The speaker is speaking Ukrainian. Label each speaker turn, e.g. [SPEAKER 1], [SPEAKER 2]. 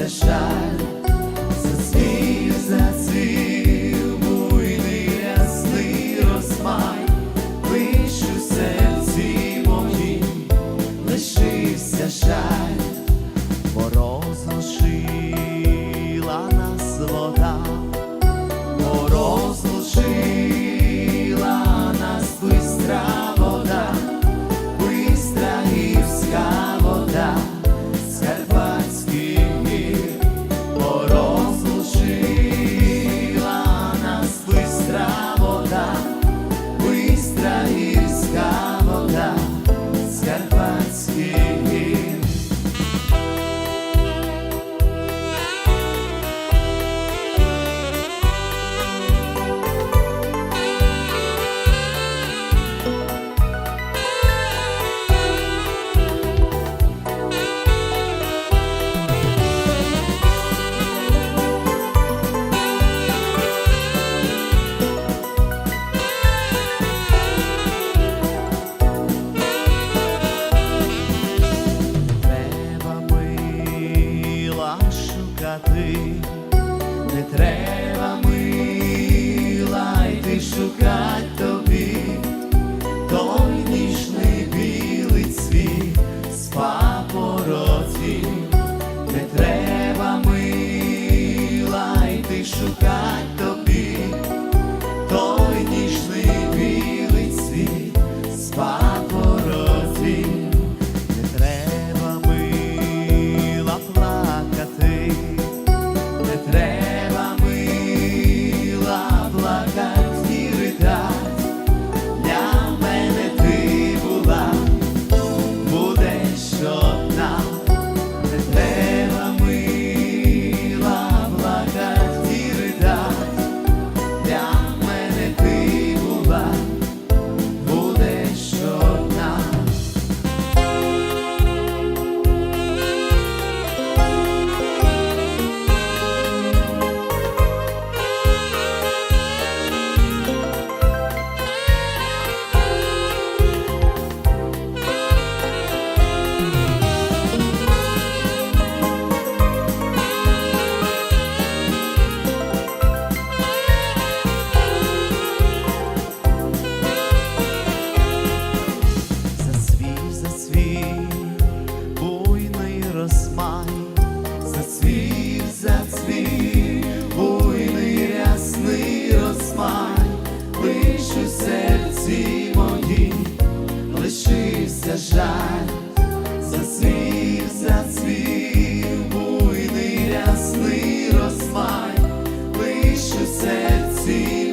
[SPEAKER 1] The zerstrahlen. не треба мила, йти шукать тобі, той ніжний білий цвіт з папороті, не треба мила, йти шукать. серці.